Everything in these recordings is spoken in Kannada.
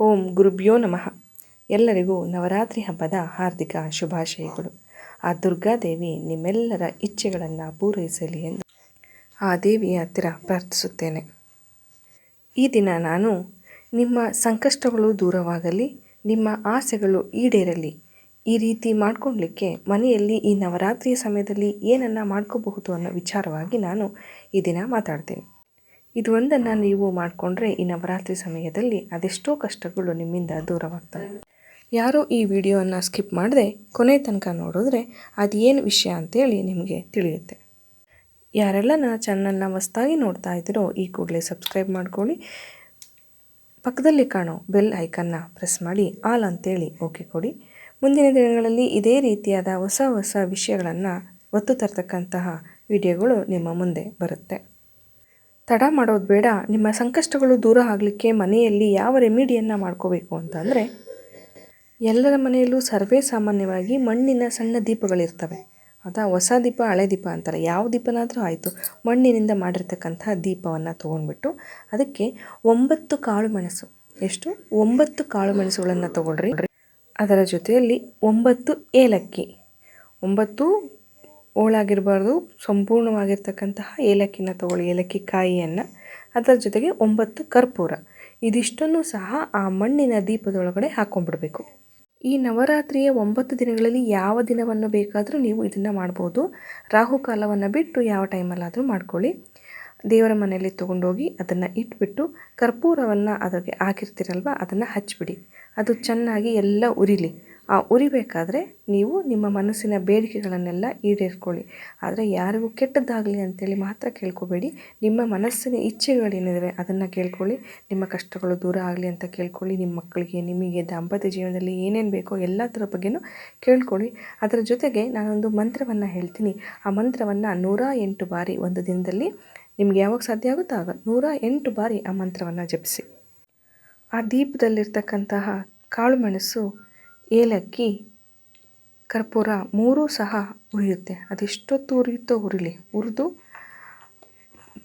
ಓಂ ಗುರುಭ್ಯೋ ನಮಃ. ಎಲ್ಲರಿಗೂ ನವರಾತ್ರಿ ಹಬ್ಬದ ಹಾರ್ದಿಕ ಶುಭಾಶಯಗಳು. ಆ ದುರ್ಗಾದೇವಿ ನಿಮ್ಮೆಲ್ಲರ ಇಚ್ಛೆಗಳನ್ನು ಪೂರೈಸಲಿ ಎಂದು ಆ ದೇವಿಯ ಹತ್ತಿರ ಪ್ರಾರ್ಥಿಸುತ್ತೇನೆ. ಈ ದಿನ ನಾನು ನಿಮ್ಮ ಸಂಕಷ್ಟಗಳು ದೂರವಾಗಲಿ, ನಿಮ್ಮ ಆಸೆಗಳು ಈಡೇರಲಿ, ಈ ರೀತಿ ಮಾಡ್ಕೊಳ್ಲಿಕ್ಕೆ ಮನೆಯಲ್ಲಿ ಈ ನವರಾತ್ರಿಯ ಸಮಯದಲ್ಲಿ ಏನನ್ನು ಮಾಡ್ಕೋಬಹುದು ಅನ್ನೋ ವಿಚಾರವಾಗಿ ನಾನು ಈ ದಿನ ಮಾತಾಡ್ತೇನೆ. ಇದು ಒಂದನ್ನು ನೀವು ಮಾಡಿಕೊಂಡ್ರೆ ಈ ನವರಾತ್ರಿ ಸಮಯದಲ್ಲಿ ಅದೆಷ್ಟೋ ಕಷ್ಟಗಳು ನಿಮ್ಮಿಂದ ದೂರವಾಗ್ತವೆ. ಯಾರು ಈ ವಿಡಿಯೋವನ್ನು ಸ್ಕಿಪ್ ಮಾಡದೆ ಕೊನೆ ತನಕ ನೋಡಿದ್ರೆ ಅದು ಏನು ವಿಷಯ ಅಂತೇಳಿ ನಿಮಗೆ ತಿಳಿಯುತ್ತೆ. ಯಾರೆಲ್ಲ ನನ್ನ ಚಾನಲ್ನ ಹೊಸ್ದಾಗಿ ನೋಡ್ತಾ ಇದ್ದೀರೋ ಈ ಕೂಡಲೇ ಸಬ್ಸ್ಕ್ರೈಬ್ ಮಾಡ್ಕೊಳ್ಳಿ. ಪಕ್ಕದಲ್ಲಿ ಕಾಣೋ ಬೆಲ್ ಐಕನ್ನ ಪ್ರೆಸ್ ಮಾಡಿ ಆಲ್ ಅಂತೇಳಿ ಓಕೆ ಕೊಡಿ. ಮುಂದಿನ ದಿನಗಳಲ್ಲಿ ಇದೇ ರೀತಿಯಾದ ಹೊಸ ಹೊಸ ವಿಷಯಗಳನ್ನು ಒತ್ತು ತರ್ತಕ್ಕಂತಹ ವಿಡಿಯೋಗಳು ನಿಮ್ಮ ಮುಂದೆ ಬರುತ್ತೆ. ತಡ ಮಾಡೋದು ಬೇಡ, ನಿಮ್ಮ ಸಂಕಷ್ಟಗಳು ದೂರ ಆಗಲಿಕ್ಕೆ ಮನೆಯಲ್ಲಿ ಯಾವ ರೆಮಿಡಿಯನ್ನು ಮಾಡ್ಕೋಬೇಕು ಅಂತಂದರೆ, ಎಲ್ಲರ ಮನೆಯಲ್ಲೂ ಸರ್ವೇ ಸಾಮಾನ್ಯವಾಗಿ ಮಣ್ಣಿನ ಸಣ್ಣ ದೀಪಗಳಿರ್ತವೆ. ಅಥವಾ ಹೊಸ ದೀಪ, ಹಳೆ ದೀಪ ಅಂತಾರೆ. ಯಾವ ದೀಪನಾದರೂ ಆಯಿತು, ಮಣ್ಣಿನಿಂದ ಮಾಡಿರ್ತಕ್ಕಂಥ ದೀಪವನ್ನು ತೊಗೊಂಡ್ಬಿಟ್ಟು ಅದಕ್ಕೆ ಒಂಬತ್ತು ಕಾಳು ಮೆಣಸು. ಎಷ್ಟು? ಒಂಬತ್ತು ಕಾಳು ಮೆಣಸುಗಳನ್ನು ತೊಗೊಳ್ರಿ. ಅದರ ಜೊತೆಯಲ್ಲಿ ಒಂಬತ್ತು ಏಲಕ್ಕಿ. ಒಂಬತ್ತು ಹೋಳಾಗಿರಬಾರ್ದು ಸಂಪೂರ್ಣವಾಗಿರ್ತಕ್ಕಂತಹ ಏಲಕ್ಕಿನ ತಗೊಳ್ಳಿ, ಏಲಕ್ಕಿ ಕಾಯಿಯನ್ನು. ಅದರ ಜೊತೆಗೆ ಒಂಬತ್ತು ಕರ್ಪೂರ. ಇದಿಷ್ಟನ್ನು ಸಹ ಆ ಮಣ್ಣಿನ ದೀಪದೊಳಗಡೆ ಹಾಕ್ಕೊಂಡ್ಬಿಡ್ಬೇಕು ಈ ನವರಾತ್ರಿಯ ಒಂಬತ್ತು ದಿನಗಳಲ್ಲಿ ಯಾವ ದಿನವನ್ನು ಬೇಕಾದರೂ ನೀವು ಇದನ್ನು ಮಾಡ್ಬೋದು. ರಾಹುಕಾಲವನ್ನು ಬಿಟ್ಟು ಯಾವ ಟೈಮಲ್ಲಾದರೂ ಮಾಡ್ಕೊಳ್ಳಿ. ದೇವರ ಮನೆಯಲ್ಲಿ ತೊಗೊಂಡೋಗಿ ಅದನ್ನು ಇಟ್ಬಿಟ್ಟು ಕರ್ಪೂರವನ್ನು ಅದಕ್ಕೆ ಹಾಕಿರ್ತೀರಲ್ವ, ಅದನ್ನು ಹಚ್ಚಿಬಿಡಿ ಅದು ಚೆನ್ನಾಗಿ ಎಲ್ಲ ಉರಿಲಿ. ಉರಿಬೇಕಾದ್ರೆ ನೀವು ನಿಮ್ಮ ಮನಸ್ಸಿನ ಬೇಡಿಕೆಗಳನ್ನೆಲ್ಲ ಈಡೇರಿಸ್ಕೊಳ್ಳಿ ಆದರೆ ಯಾರಿಗೂ ಕೆಟ್ಟದ್ದಾಗಲಿ ಅಂತೇಳಿ ಮಾತ್ರ ಕೇಳ್ಕೊಬೇಡಿ. ನಿಮ್ಮ ಮನಸ್ಸಿನ ಇಚ್ಛೆಗಳೇನಿದ್ದಾವೆ ಅದನ್ನು ಕೇಳ್ಕೊಳ್ಳಿ. ನಿಮ್ಮ ಕಷ್ಟಗಳು ದೂರ ಆಗಲಿ ಅಂತ ಕೇಳ್ಕೊಳ್ಳಿ. ನಿಮ್ಮ ಮಕ್ಕಳಿಗೆ, ನಿಮಗೆ ದಾಂಪತ್ಯ ಜೀವನದಲ್ಲಿ ಏನೇನು ಬೇಕೋ ಎಲ್ಲದರ ಬಗ್ಗೆಯೂ ಕೇಳ್ಕೊಳ್ಳಿ. ಅದರ ಜೊತೆಗೆ ನಾನೊಂದು ಮಂತ್ರವನ್ನು ಹೇಳ್ತೀನಿ. ಆ ಮಂತ್ರವನ್ನು ನೂರ ಎಂಟು ಬಾರಿ ಒಂದು ದಿನದಲ್ಲಿ ನಿಮ್ಗೆ ಯಾವಾಗ ಸಾಧ್ಯ ಆಗುತ್ತೋ ಆಗ ನೂರ ಎಂಟು ಬಾರಿ ಆ ಮಂತ್ರವನ್ನು ಜಪಿಸಿ. ಆ ದೀಪದಲ್ಲಿರ್ತಕ್ಕಂತಹ ಕಾಳುಮೆಣಸು ಏಲಕ್ಕಿ, ಕರ್ಪೂರ ಮೂರೂ ಸಹ ಉರಿಯುತ್ತೆ. ಅದೆಷ್ಟೊತ್ತು ಉರಿಯುತ್ತೋ ಉರಿಲಿ. ಹುರಿದು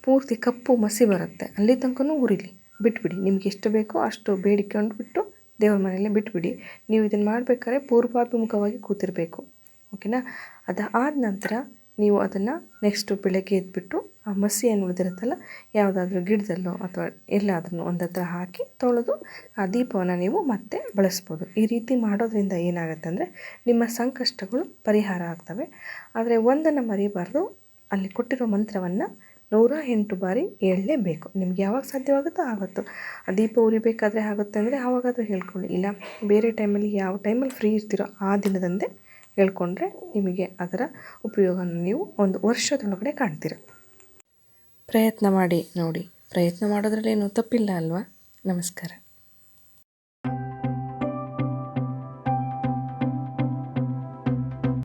ಪೂರ್ತಿ ಕಪ್ಪು ಮಸಿ ಬರುತ್ತೆ. ಅಲ್ಲಿ ತನಕನೂ ಉರಿಲಿ. ಬಿಟ್ಬಿಡಿ. ನಿಮ್ಗೆ ಎಷ್ಟು ಬೇಕೋ ಅಷ್ಟು ಬೇಡಿಕೊಂಡು ಬಿಟ್ಟು ದೇವ್ರ ಮನೆಯಲ್ಲೇ ಬಿಟ್ಬಿಡಿ. ನೀವು ಇದನ್ನು ಮಾಡಬೇಕಾದ್ರೆ ಪೂರ್ವಾಭಿಮುಖವಾಗಿ ಕೂತಿರಬೇಕು. ಓಕೆನಾ? ಅದು ಆದ ನಂತರ ನೀವು ಅದನ್ನು ನೆಕ್ಸ್ಟು ಬೆಳಗ್ಗೆ ಎದ್ಬಿಟ್ಟು ಆ ಮಸಿ ಉಳಿದಿರುತ್ತಲ್ಲ ಯಾವುದಾದ್ರೂ ಗಿಡದಲ್ಲೋ ಅಥವಾ ಎಲ್ಲಾದ್ರೂ ಒಂದು ಹತ್ರ ಹಾಕಿ ತೊಳೆದು ಆ ದೀಪವನ್ನು ನೀವು ಮತ್ತೆ ಬಳಸ್ಬೋದು. ಈ ರೀತಿ ಮಾಡೋದ್ರಿಂದ ಏನಾಗುತ್ತೆ ಅಂದರೆ ನಿಮ್ಮ ಸಂಕಷ್ಟಗಳು ಪರಿಹಾರ ಆಗ್ತವೆ. ಆದರೆ ಒಂದನ್ನು ಮರಿಬಾರ್ದು, ಅಲ್ಲಿ ಕೊಟ್ಟಿರೋ ಮಂತ್ರವನ್ನು ನೂರ ಎಂಟು ಬಾರಿ ಹೇಳಲೇಬೇಕು. ನಿಮ್ಗೆ ಯಾವಾಗ ಸಾಧ್ಯವಾಗುತ್ತೋ ಆಗುತ್ತೋ ಆ ದೀಪ ಉರಿಬೇಕಾದ್ರೆ ಆಗುತ್ತೆ ಅಂದರೆ ಆವಾಗಾದರೂ ಹೇಳ್ಕೊಳ್ಳಿ. ಇಲ್ಲ, ಬೇರೆ ಟೈಮಲ್ಲಿ ಯಾವ ಟೈಮಲ್ಲಿ ಫ್ರೀ ಇರ್ತೀರೋ ಆ ದಿನದಂದೇ ಹೇಳ್ಕೊಂಡ್ರೆ ನಿಮಗೆ ಅದರ ಉಪಯೋಗವನ್ನು ನೀವು ಒಂದು ವರ್ಷದೊಳಗಡೆ ಕಾಣ್ತೀರ. ಪ್ರಯತ್ನ ಮಾಡಿ ನೋಡಿ. ಪ್ರಯತ್ನ ಮಾಡೋದ್ರಲ್ಲೇನು ತಪ್ಪಿಲ್ಲ ಅಲ್ವಾ? ನಮಸ್ಕಾರ.